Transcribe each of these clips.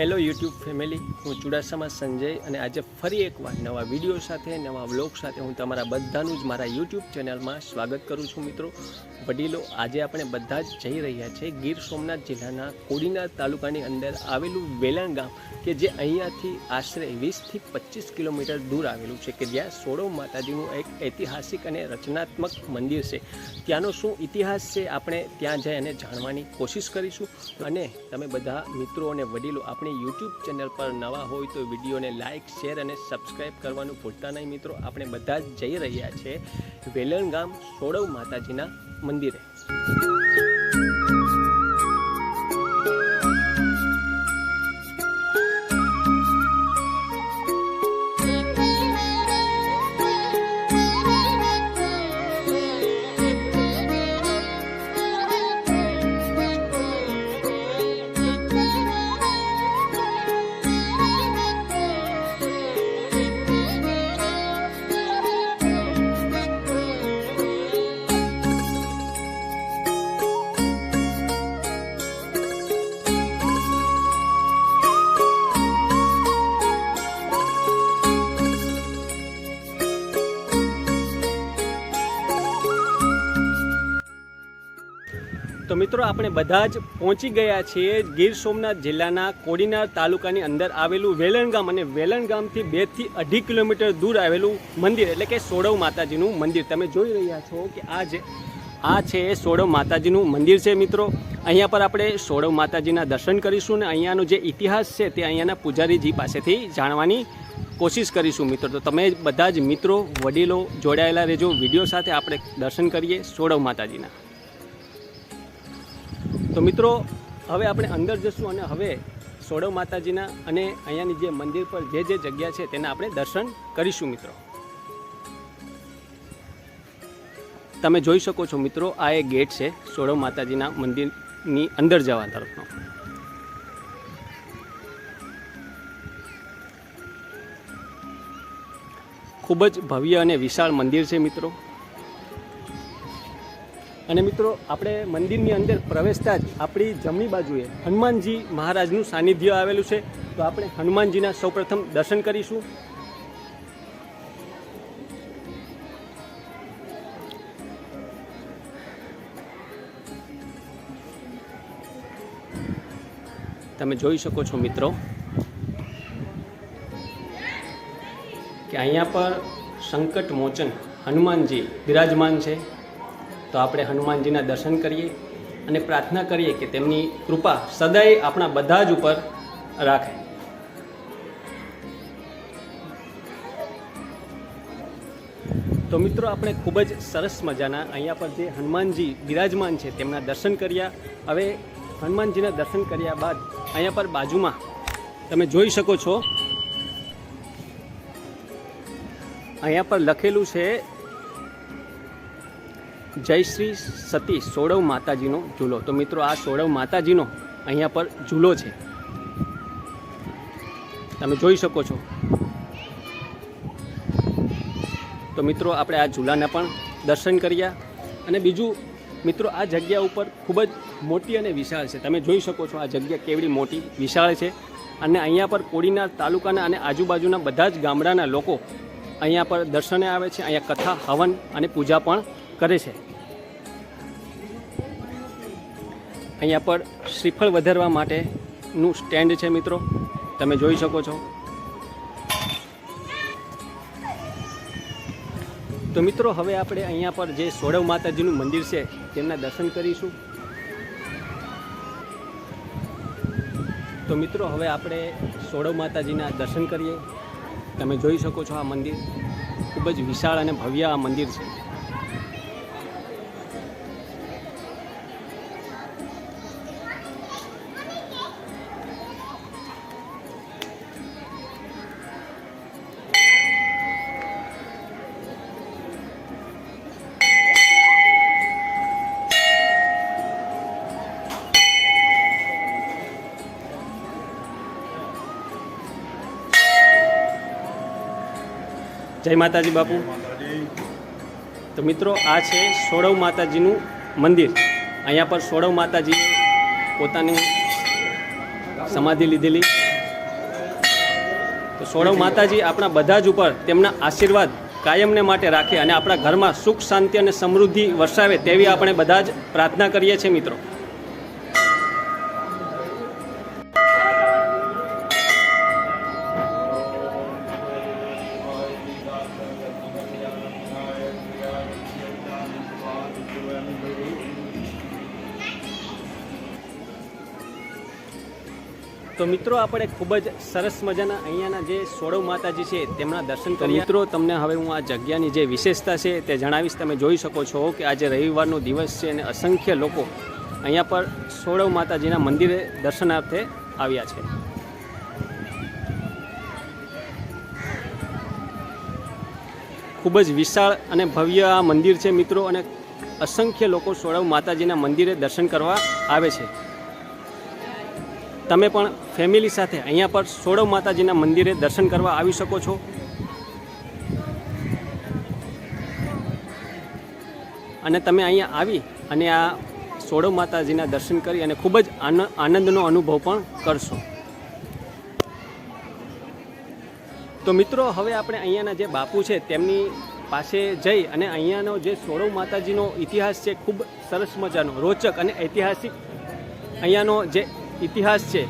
Hello YouTube family હું ચુડાસામાં સંજય અને આજે ફરી એકવાર નવા વીડિયો સાથે, નવા વ્લોગ સાથે હું તમારા બધાનું જ મારા યુટ્યુબ ચેનલમાં સ્વાગત કરું છું મિત્રો. વડીલો આજે આપણે બધા જ જઈ રહ્યા છે ગીર સોમનાથ જિલ્લાના કોડીના તાલુકાની અંદર આવેલું વેલણ ગામ કે જે અહીંયાથી આશરે વીસથી પચીસ કિલોમીટર દૂર આવેલું છે કે જ્યાં સોળો માતાજીનું એક ઐતિહાસિક અને રચનાત્મક મંદિર છે. ત્યાંનો શું ઇતિહાસ છે આપણે ત્યાં જઈ અને જાણવાની કોશિશ કરીશું. અને તમે બધા મિત્રો અને વડીલો આપણી યુટ્યુબ ચેનલ પર નવા હોય તો વિડીયોને લાઇક શેર અને સબસ્ક્રાઈબ કરવાનું ભૂલતા નહીં મિત્રો. આપણે બધા જ જઈ રહ્યા છે વેલણ ગામ સોળવ માતાજીના મંદિરે. મિત્રો, આપણે બધા જ પહોંચી ગયા છીએ ગીર સોમનાથ જિલ્લાના કોડીનાર તાલુકાની અંદર આવેલું વેલણ ગામ અને વેલણ ગામથી બેથી અઢી કિલોમીટર દૂર આવેલું મંદિર, એટલે કે સોડવ માતાજીનું મંદિર. તમે જોઈ રહ્યા છો કે આ જે આ છે એ સોડવ માતાજીનું મંદિર છે મિત્રો. અહીંયા પર આપણે સોડવ માતાજીના દર્શન કરીશું અને અહીંયાનો જે ઇતિહાસ છે તે અહીંયાના પૂજારીજી પાસેથી જાણવાની કોશિશ કરીશું મિત્રો. તો તમે બધા જ મિત્રો, વડીલો જોડાયેલા રહેજો. વીડિયો સાથે આપણે દર્શન કરીએ સોડવ માતાજીના. તો મિત્રો, હવે આપણે અંદર જશું અને હવે સોડવ માતાજીના અને અહીંયાની જે મંદિર પર જે જે જગ્યા છે તેના આપણે દર્શન કરીશું મિત્રો. તમે જોઈ શકો છો મિત્રો, આ એક ગેટ છે સોડવ માતાજીના મંદિરની અંદર જવા તરફનો. ખૂબ જ ભવ્ય અને વિશાળ મંદિર છે મિત્રો. અને મિત્રો, આપણે મંદિરની અંદર પ્રવેશતા જ આપણી જમણી બાજુએ હનુમાનજી મહારાજનું સાનિધ્ય આવેલું છે. તો આપણે હનુમાનજીના સૌપ્રથમ દર્શન કરીશું. તમે જોઈ શકો છો મિત્રો કે અહીંયા પર સંકટ મોચન હનુમાનજી બિરાજમાન છે. તો આપણે હનુમાનજીના દર્શન કરીએ અને પ્રાર્થના કરીએ કે તેમની કૃપા સદાય આપણા બધા જ ઉપર રાખે. તો મિત્રો, આપણે ખૂબ જ સરસ મજાના અહીંયા પર જે હનુમાનજી બિરાજમાન છે, તેમના દર્શન કર્યા. હવે હનુમાનજીના દર્શન કર્યા બાદ અહીંયા પર બાજુમાં તમે જોઈ શકો છો. અહીંયા પર લખેલું છે જય શ્રી સતી સોડવ માતાજીનો ઝૂલો. તો મિત્રો, આ સોડવ માતાજીનો અહીંયા પર ઝૂલો છે. તમે જોઈ શકો છો. તો મિત્રો, આપણે આ ઝૂલાને પણ દર્શન કર્યા. અને બીજું, મિત્રો, આ જગ્યા ઉપર ખૂબ જ મોટી અને વિશાળ છે. તમે જોઈ શકો છો આ જગ્યા કેવડી મોટી, વિશાળ છે. અને અહીંયા પર કોડીના તાલુકાના અને આજુબાજુના બધા જ ગામડાના લોકો અહીંયા પર દર્શને આવે છે. અહીંયા કથા, હવન અને પૂજા પણ કરે છે. અહીંયા પર શ્રીફળ વધારવા માટેનું સ્ટેન્ડ છે મિત્રો. તમે જોઈ શકો છો. તો મિત્રો, હવે આપણે અહીંયા પર જે સોડવ માતાજીનું મંદિર છે, તેમના દર્શન કરીશું. તો મિત્રો, હવે આપણે સોડવ માતાજીના દર્શન કરીએ. તમે જોઈ શકો છો આ મંદિર. ખૂબ જ વિશાળ અને ભવ્ય આ મંદિર છે. જય માતાજી બાપુ. તો મિત્રો, આ છે સોળવ માતાજીનું મંદિર. અહીંયા પર સોળવ માતાજીએ પોતાની સમાધિ લીધેલી. તો સોળવ માતાજી આપણા બધા જ ઉપર તેમના આશીર્વાદ કાયમને માટે રાખે અને આપણા ઘરમાં સુખ, શાંતિ અને સમૃદ્ધિ વરસાવે તેવી આપણે બધા જ પ્રાર્થના કરીએ છીએ મિત્રો. તો મિત્રો આપણે ખૂબ જ સરસ મજાના અહીંયાના જે સોળવ માતાજી છે તેમના દર્શન કરીએ મિત્રો તમને હવે હું આ જગ્યાની જે વિશેષતા છે તે જણાવીશ. તમે જોઈ શકો છો કે આજે રવિવારનો દિવસ છે અને અસંખ્ય લોકો અહીંયા પર સોળવ માતાજીના મંદિરે દર્શનાર્થે આવ્યા છે. ખૂબ જ વિશાળ અને ભવ્ય આ મંદિર છે મિત્રો અને અસંખ્ય લોકો સોળવ માતાજીના મંદિરે દર્શન કરવા આવે છે. તમે પણ ફેમિલી સાથે અહીંયા પર સોળવ માતાજીના મંદિરે દર્શન કરવા આવી શકો છો. અને તમે અહીંયા આવી અને આ સોળવ માતાજીના દર્શન કરી અને ખૂબ જ આન- આનંદનો અનુભવ પણ કરશો. તો મિત્રો, હવે આપણે અહીંયાના જે બાપુ છે તેમની પાસે જઈ અને અહીંયાનો જે સોળવ માતાજીનો ઇતિહાસ છે ખૂબ સરસ મજાનો, રોચક અને ઐતિહાસિક અહીંયાનો જે ઇતિહાસ છે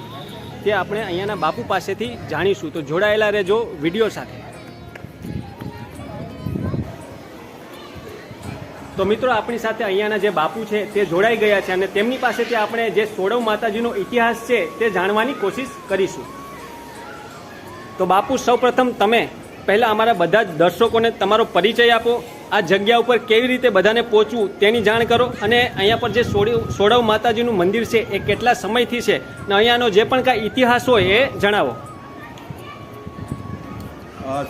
તે આપણે અહીંયાના બાપુ પાસેથી જાણીશું. તો જોડાયેલા રહેજો વીડિયો સાથે. તો મિત્રો, આપણી સાથે અહીંયાના જે બાપુ છે તે જોડાઈ ગયા છે અને તેમની પાસેથી આપણે જે સોળવ માતાજીનો ઇતિહાસ છે તે જાણવાની કોશિશ કરીશું. તો બાપુ, સૌપ્રથમ તમે પહેલાં અમારા બધા જ દર્શકોને તમારો પરિચય આપો. આ જગ્યા ઉપર કેવી રીતે બધાને પહોંચવું તેની જાણ કરો. અને અહીંયા પર જે સોળવ માતાજીનું મંદિર છે, એ કેટલા સમયથી છે? અને અહીંયાનો જે પણ કાંઈ ઇતિહાસ હોય એ જણાવો.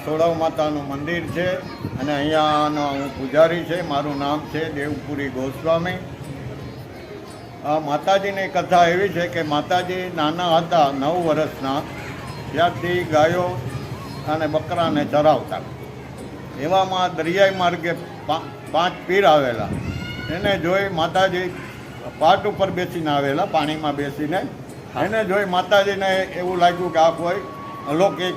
સોળવ માતાનું મંદિર છે, અને અહીંયાનો હું પૂજારી છે, મારું નામ છે દેવપુરી ગોસ્વામી. માતાજીની કથા એવી છે કે માતાજી નાના હતા, નવ વર્ષના ત્યારથી ગાયો અને બકરાને ચરાવતા એવામાં દરિયાઈ માર્ગે પાંચ પીર આવેલા. એને જોઈ માતાજી પાટ ઉપર બેસીને આવેલા પાણીમાં બેસીને. એને જોઈ માતાજીને એવું લાગ્યું કે આ કોઈ અલૌકિક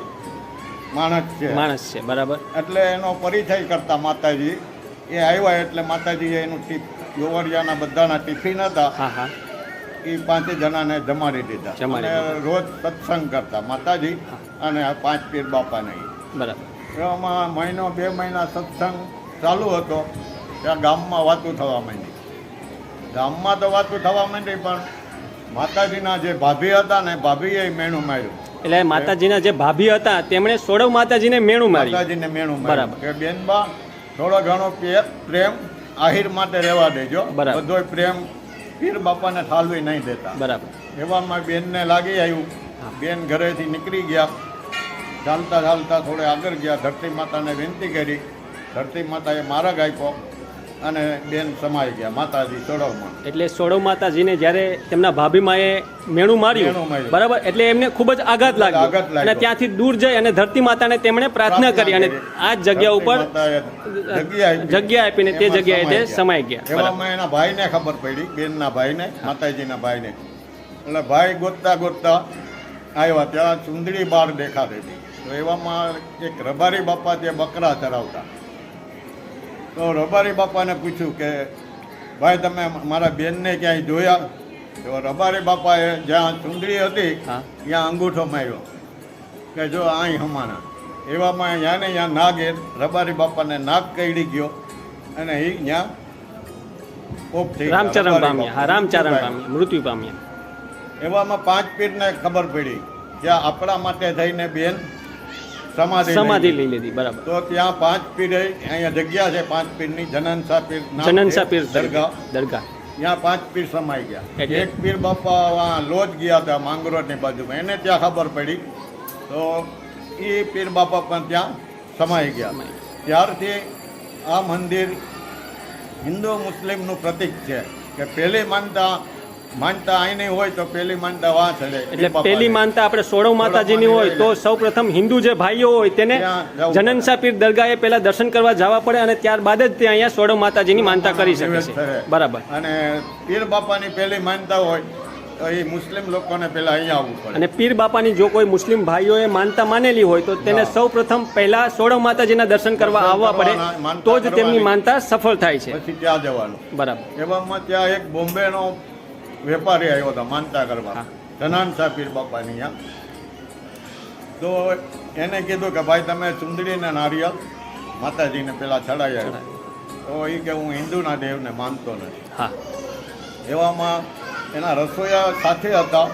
માણસ છે. માણસ છે બરાબર. એટલે એનો પરિચય કરતા માતાજી. એ આવ્યા એટલે માતાજીએ એનું ટીપ ગોવરિયાના બધાના ટિફિન હતા. હા હા. એ પાંચે જણાને જમાડી દીધા. અને દીધા. રોજ સત્સંગ કરતા માતાજી અને આ પાંચ પીર બાપાને. બરાબર. એવામાં મહિનો બે મહિના સત્સંગ ચાલુ હતો. ત્યાં ગામમાં વાતું થવા માંડી. ગામમાં તો વાતું થવા માંડી પણ માતાજીના જે ભાભી હતા ને ભાભીએ મેણું માર્યું. એટલે માતાજીના જે ભાભી હતા તેમણે સોળવ માતાજીને મેણું માર્યું. માતાજીને મેણું બરાબર. માર્યું કે બેનબા થોડો ઘણો પ્રે- પ્રેમ આહિર માટે રહેવા દેજો. બરાબર. બધોય પ્રેમ પીર બાપાને ઠાલવી નહીં દેતા. બરાબર. એવામાં બેનને લાગી આવ્યું. બેન ઘરેથી નીકળી ગયા. ચાલતા ચાલતા થોડે આગળ ગયા. ધરતી માતાને વિનંતી કરી. ધરતી માતાએ માર્ગ આપ્યો અને બેન સમાઈ ગયા. માતાજી સોડવમાં એટલે સોડવ માતાજીને જ્યારે તેમના ભાભીમાએ મેણું માર્યું. બરાબર? એટલે એમને ખૂબ જ આઘાત લાગ્યો. અને ત્યાંથી દૂર જઈ અને ધરતી માતાને તેમણે પ્રાર્થના કરી અને આ જગ્યા ઉપર જગ્યા આપીને તે જગ્યાએ તે સમાઈ ગયા. એના ભાઈને ખબર પડી બેનના ભાઈને માતાજીના ભાઈને. એટલે ભાઈ ગોતતા ગોતતા આવ્યા. ત્યાં ચુંદડી બાર દેખાતી હતી. તો એવામાં એક રબારી બાપા જે બકરા ચરાવતા તો રબારી બાપાને પૂછ્યું કે ભાઈ તમે મારા બેનને ક્યાંય જોયા? તો રબારી બાપાએ જ્યાં ચુંદડી હતી ત્યાં અંગૂઠો માર્યો. કે જો અહીં હમાણા. એવામાં ત્યાં ને ત્યાં નાગે રબારી બાપાને નાગ કઈડી ગયો અને એ ત્યાં થઈ રામચરણ પામ્યા. રામચરણ પામ્યા. મૃત્યુ પામ્યા. પામ્યા. એવામાં પાંચ પીરને ખબર પડી કે આપણા માટે થઈને બેન સમાધિ સમાધિ લઈ લીધી બરાબર. તો ત્યાં પાંચ પીરે અહીંયા જગ્યા છે પાંચ પીરની જનનસા પીર જનનસા પીર દરગાહ. દરગાહ. ત્યાં પાંચ પીર સમાઈ ગયા. એક પીર બાપા લોજ ગયા હતા માંગરોળની બાજુમાં. એને ત્યાં ખબર પડી. તો એ પીર બાપા પણ ત્યાં સમાઈ ગયા. ત્યારથી આ મંદિર હિન્દુ મુસ્લિમનું પ્રતીક છે કે પહેલી માનતા માનતા અહીંની હોય તો પહેલી માનતા વાં ચડે એટલે પેલી માનતા આપણે સોળવ માતાજીની હોય તો સૌ પ્રથમ હિન્દુ જે ભાઈઓ હોય તેને જનનસા પીર દરગાહે પહેલા દર્શન કરવા જવા પડે અને ત્યારબાદ જ તે અહીંયા સોળવ માતાજીની માનતા કરી શકે છે. બરાબર. અને પીર બાપાની પહેલી માનતા હોય તો એ મુસ્લિમ લોકોને પહેલાં અહીંયા આવવું પડે. અને પીર બાપાની જો કોઈ મુસ્લિમ ભાઈઓએ માનતા માનેલી હોય તો તેને સૌપ્રથમ સૌ પ્રથમ પહેલા સોળવ માતાજીના દર્શન કરવા આવવા પડે તો જ તેમની માનતા સફળ થાય છે. પછી ત્યાં જવાનું. બરાબર. એવામાં ત્યાં એક બોમ્બેનો વેપારી આવ્યો હતો માનતા કરવા. ધનાન સાપીર બાપાની યા તો એને કીધું કે ભાઈ તમે ચુંદડીને નારિયેળ માતાજીને પેલા ચડાવ્યા તો એ કે હું હિન્દુના દેવને માનતો નથી. હા. એવામાં એના રસોઈયા સાથે હતા.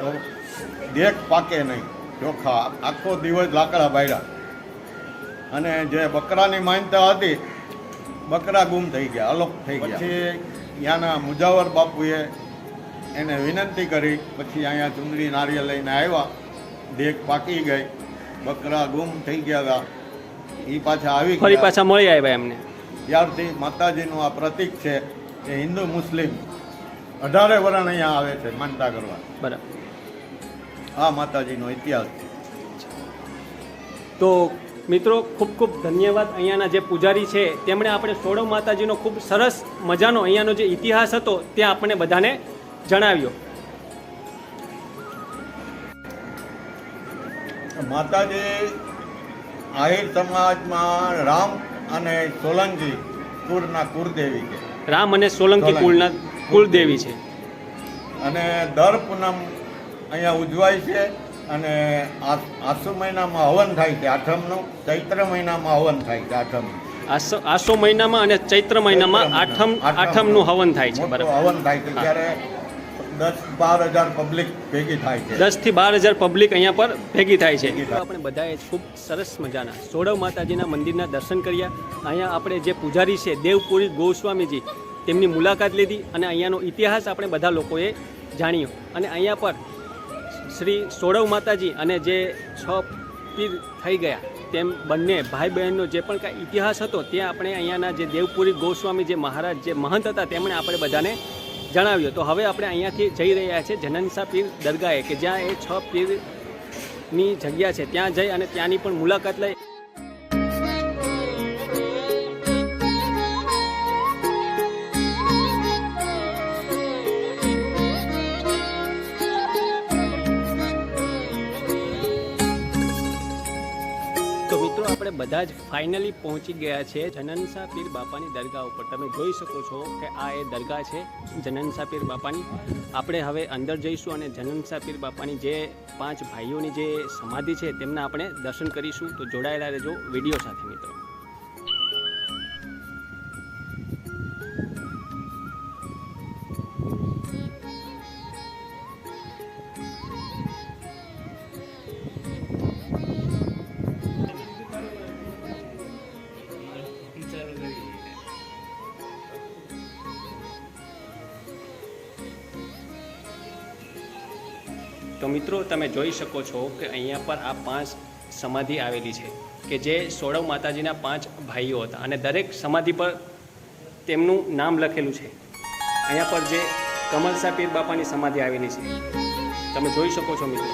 તો દેખ પાકે નહીં. ચોખા. આખો દિવસ લાકડા બાયડા. અને જે બકરાની માનતા હતી બકરા ગુમ થઈ ગયા અલોપ થઈ ગયા. પછી ત્યાંના મુજાવર બાપુએ એને વિનંતી કરી પછી અહીંયા ચુંદડી નારિયેળ લઈને આવ્યા. દેખ પાકી ગઈ. બકરા ગુમ થઈ ગયા હતા એ પાછા આવી ફરી પાછા મળી આવ્યા એમને. ત્યારથી માતાજીનું આ પ્રતીક છે કે હિન્દુ મુસ્લિમ. અઢારે વરણ અહીંયા આવે છે માનતા કરવા. બરાબર. આ માતાજીનો ઇતિહાસ છે. તો મિત્રો ખૂબ ખૂબ ધન્યવાદ. અહીંયાના જે પૂજારી છે તેમણે આપણે સોળવ માતાજીનો ખૂબ સરસ મજાનો અહીંયાનો જે ઇતિહાસ હતો તે આપણે બધાને જણાવ્યો. માતાજી આહિર સમાજમાં રામ અને સોલંકી કુળના કુળદેવી છે. રામ અને સોલંકી. કુળના કુળદેવી છે. અને દર પૂનમ અહીંયા ઉજવાય છે અને આ- આસો મહિનામાં હવન થાય છે આઠમનું ચૈત્ર મહિનામાં હવન થાય છે આઠમ આસો આસો મહિનામાં અને ચૈત્ર મહિનામાં આઠમ આઠમનું. હવન થાય છે બરાબર. હવન થાય છે. ત્યારે દસ બાર હજાર પબ્લિક ભેગી થાય છે. દસથી બાર હજાર પબ્લિક અહીંયા પર ભેગી થાય છે. આપણે બધાએ ખૂબ સરસ મજાના સોળવ માતાજીના મંદિરના દર્શન કર્યા. અહીંયા આપણે જે પૂજારી છે દેવપુરી ગોસ્વામીજી તેમની મુલાકાત લીધી અને અહીંયાનો ઇતિહાસ આપણે બધા લોકોએ જાણ્યો. અને અહીંયા પર શ્રી સોળવ માતાજી અને જે છ પીર થઈ ગયા તેમ બંને ભાઈ બહેનનો જે પણ કાંઈ ઇતિહાસ હતો તે આપણે અહીંયાના જે દેવપુરી ગોસ્વામી જે મહારાજ જે મહંત હતા તેમણે આપણે બધાને જણાવ્યો. તો હવે આપણે અહીંયાથી જઈ રહ્યા છીએ જનનસા પીર દરગાહે, કે જ્યાં એ છ પીરની જગ્યા છે. ત્યાં જઈ અને ત્યાંની પણ મુલાકાત લઈ ફાઇનલી પહોંચી ગયા છે જનનસા પીર બાપાની દરગાહ ઉપર. તમે જોઈ શકો છો કે આ એ દરગાહ છે જનનસા પીર બાપાની. આપણે હવે અંદર જઈશું અને જનનસા પીર બાપાની જે પાંચ ભાઈઓની જે સમાધિ છે, તેમના આપણે દર્શન કરીશું. તો જોડાયેલા રહેજો વીડિયો સાથે, મિત્રો. મિત્રો, તમે જોઈ શકો છો કે અહીંયા પર આ પાંચ સમાધિ આવેલી છે, કે જે સોળવ માતાજીના પાંચ ભાઈઓ હતા. અને દરેક સમાધિ પર તેમનું નામ લખેલું છે. અહીંયા પર જે કમલસા પીર બાપાની સમાધિ આવેલી છે. તમે જોઈ શકો છો મિત્રો.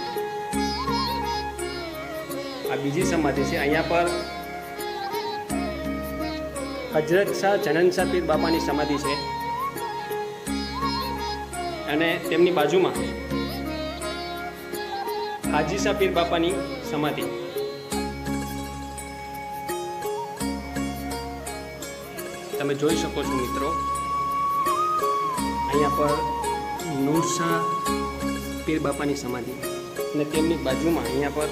આ બીજી સમાધિ છે. અહીંયા પર હજરત શાહ જનનશાહ પીર બાપાની સમાધિ છે. અને તેમની બાજુમાં હાજી શાહ પીર બાપાની સમાધિ. તમે જોઈ શકો છો મિત્રો, અહીંયા પર નૂરશાહ પીર બાપાની સમાધિ અને તેમની બાજુમાં અહીંયા પર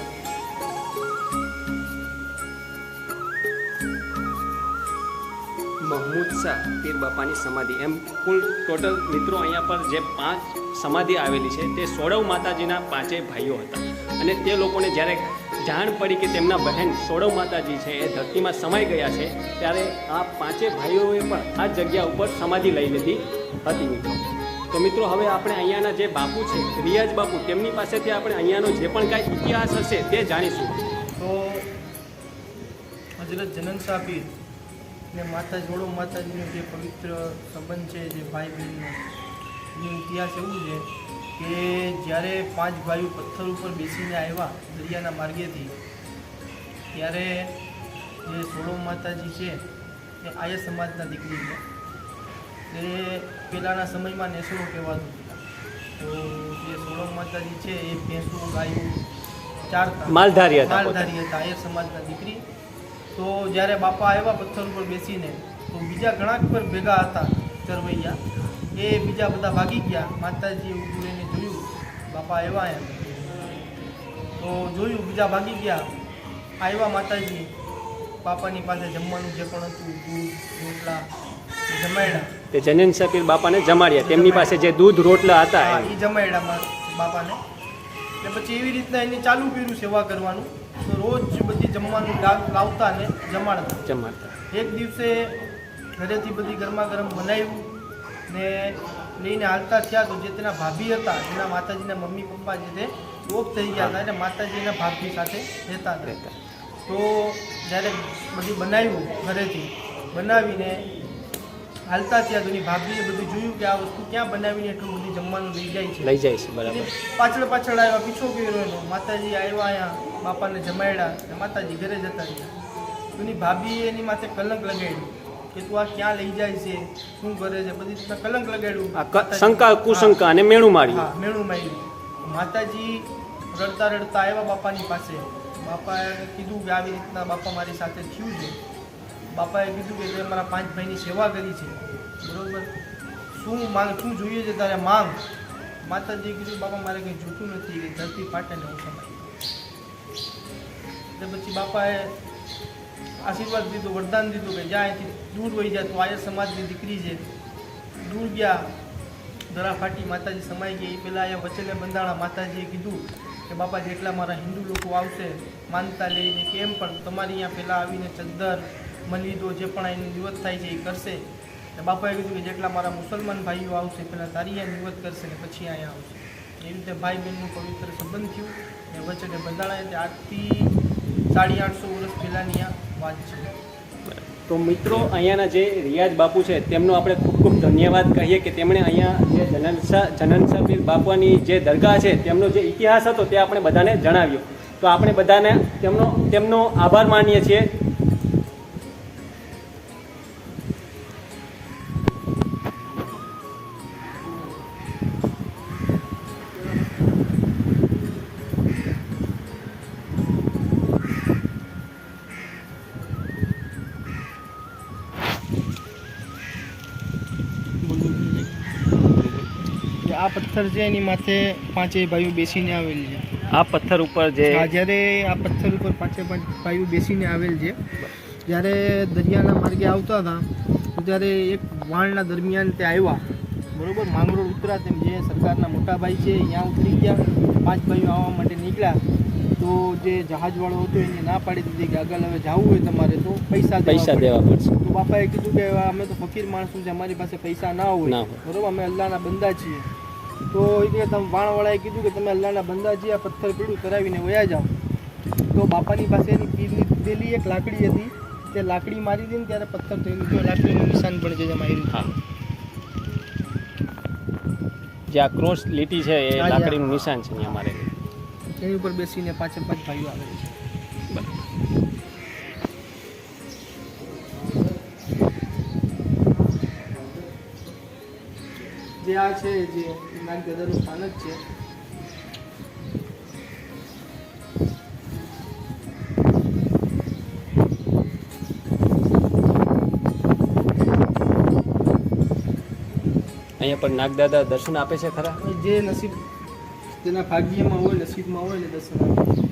મહમૂદ શાહ પીર બાપાની સમાધિ. એમ કુલ ટોટલ મિત્રો અહીંયા પર જે પાંચ સમાધિ આવેલી છે. તે સોળવ માતાજીના પાંચેય ભાઈઓ હતા. અને તે લોકોને જ્યારે જાણ પડી કે તેમના બહેન સોળવ માતાજી છે, એ ધરતીમાં સમાઈ ગયા છે, ત્યારે આ પાંચેય ભાઈઓએ પણ આ જગ્યા ઉપર સમાધિ લઈ લીધી હતી. મિત્રો તો મિત્રો, હવે આપણે અહીંયાના જે બાપુ છે રિયાજ બાપુ, તેમની પાસેથી આપણે અહીંયાનો જે પણ કાંઈ ઇતિહાસ હશે તે જાણીશું. તો હજરત જનન સાપીર ને માતા, જોડો માતાજીનો જે પવિત્ર સંબંધ છે, જે ભાઈ બહેનનો એનો ઇતિહાસ એવું છે કે જ્યારે પાંચ ભાઈઓ પથ્થર ઉપર બેસીને આવ્યા દરિયાના માર્ગેથી ત્યારે જે સોળો માતાજી છે એ આર્ય સમાજના દીકરી છે. એ પહેલાંના સમયમાં નેસડો કહેવાતું તો જે સોળો માતાજી છે એ ભેંસો ગાયું ચારતા માલધારી હતા. માલધારી હતા એ સમાજના દીકરી. તો જ્યારે બાપા આવ્યા પથ્થર ઉપર બેસીને તો બીજા ઘણા પર ભેગા હતા ચરવૈયા. એ બીજા બધા ભાગી ગયા. માતાજીએ ઊભું એને જોયું બાપા આવ્યા એમ. તો જોયું બીજા ભાગી ગયા. આવ્યા માતાજી. બાપાની પાસે જમવાનું જે પણ હતું દૂધ રોટલા જમાડ્યા તે જનન શકીર બાપાને જમાડ્યા. તેમની પાસે જે દૂધ રોટલા હતા એ જમાડ્યા બાપાને. ને પછી એવી રીતના એને ચાલુ કર્યું સેવા કરવાનું. તો રોજ બધી જમવાનું લાવતા ને જમાડતા. જમાડતા. એક દિવસે ઘરેથી બધી ગરમા ગરમ બનાવ્યું. ને લઈને હાલતા થયા તો જે તેના ભાભી હતા એના માતાજીના મમ્મી પપ્પા જે તે ઓફ થઈ ગયા હતા એટલે માતાજીના ભાભી સાથે રહેતા હતા. તો જ્યારે બધું બનાવ્યું ઘરેથી બનાવીને હાલતા થયા તો એની ભાભીએ બધું જોયું કે આ વસ્તુ ક્યાં બનાવીને એટલું બધું જમવાનું લઈ જાય છે. લઈ જાય છે બરાબર. પાછળ પાછળ આવ્યા પીછો કર્યો એનો. માતાજી આવ્યા અહીંયા બાપાને જમાડ્યા અને માતાજી ઘરે જતા રહ્યા. એની ભાભીએ એની માથે કલંક લગાડ્યું કે તું આ ક્યાં લઈ જાય છે? શું કરે છે? બધી રીતના કલંક લગાડ્યું. માતાજી- શંકા કુશંકા અને મેણું માર્યું. હા મેણું માર્યું. માતાજી રડતા રડતા આવ્યા બાપાની પાસે. બાપાએ કીધું કે આવી રીતના બાપા મારી સાથે થયું છે. બાપાએ કીધું કે તે મારા પાંચ ભાઈની સેવા કરી છે. બરોબર? શું માંગ શું જોઈએ છે તારે માંગ? માતાજીએ કીધું બાપા મારે કંઈ જોતું નથી ધરતી ફાટે ને હું સમાય એટલે પછી બાપાએ આશીર્વાદ દીધો વરદાન દીધું કે જ્યાં અહીંથી દૂર વહી જાય તો આયર સમાજની દીકરી છે દૂર ગયા, ધરા ફાટી માતાજી સમાઈ ગઈ એ પહેલાં અહીંયા વચને બંધાણા માતાજીએ કીધું કે બાપા જેટલા મારા હિન્દુ લોકો આવશે માનતા લઈને કેમ પણ તમારી અહીંયા પહેલાં આવીને ચદ્દર મલિદો જે પણ અહીંની નિવત થાય છે એ કરશે. ને બાપાએ કીધું કે જેટલા મારા મુસલમાન ભાઈઓ આવશે પહેલાં તારી અહીંયા નિવત કરશે ને પછી અહીંયા આવશે. એ રીતે ભાઈ બહેનનું પવિત્ર સંબંધ થયું ને વચને બંધાણા એટલે આજથી સાડી આઠસો વર્ષ પહેલાંની વાત છે. તો મિત્રો, અહીંયાના જે રિયાજ બાપુ છે, તેમનો આપણે ખૂબ ખૂબ ધન્યવાદ કહીએ કે તેમણે અહીંયા જે જનનસા જનનસા પીર બાપુની જે દરગાહ છે, તેમનો જે ઇતિહાસ હતો તે આપણે બધાને જણાવ્યો. તો આપણે બધાને તેમનો તેમનો આભાર માનીએ છીએ. પથ્થર છે એની માથે પાંચેય ભાઈઓ બેસીને આવેલ છે. આ પથ્થર ઉપર જે જ્યારે આ પથ્થર ઉપર પાંચે પાંચ ભાઈઓ બેસીને આવેલ છે. જ્યારે દરિયાના માર્ગે આવતા હતા ત્યારે એક વાણના દરમિયાન તે આવ્યા. બરોબર? માંગરોળ ઉતરા તેમ જે સરકારના મોટા ભાઈ છે ત્યાં ઉતરી ગયા. પાંચ ભાઈઓ આવવા માટે નીકળ્યા. તો જે જહાજવાળો હતો એને ના પાડી દીધી કે આગળ હવે જવું હોય તમારે તો પૈસા પૈસા. દેવા પડશે. તો બાપાએ કીધું કે અમે તો ફકીર માણસો છે અમારી પાસે પૈસા ના હોય. બરોબર? અમે અલ્લાહના બંદા છીએ. તો એ કે તમે વાણવાળાએ કીધું કે તમે અલ્લાહના બંદા જે આ પથ્થર પીડું કરાવીને વયા જાઓ. તો બાપાની પાસે એની પીરની દીધેલી એક લાકડી હતી. તે લાકડી મારી દીધી ને ત્યારે પથ્થર થઈ ગયો લાકડીનું નિશાન પણ છે આવ્યું હા. જે આ ક્રોસ લીટી છે એ લાકડીનું નિશાન છે અહીંયા મારે એની ઉપર બેસીને પાંચે પાંચ ભાઈઓ આવે છે. જે આ છે જે નાગ સ્થાન સ્થાનક છે. અહીંયા પણ નાગદાદા દર્શન આપે છે ખરા? જે નસીબ તેના ભાગ્યમાં હોય નસીબમાં હોય ને દર્શન આપે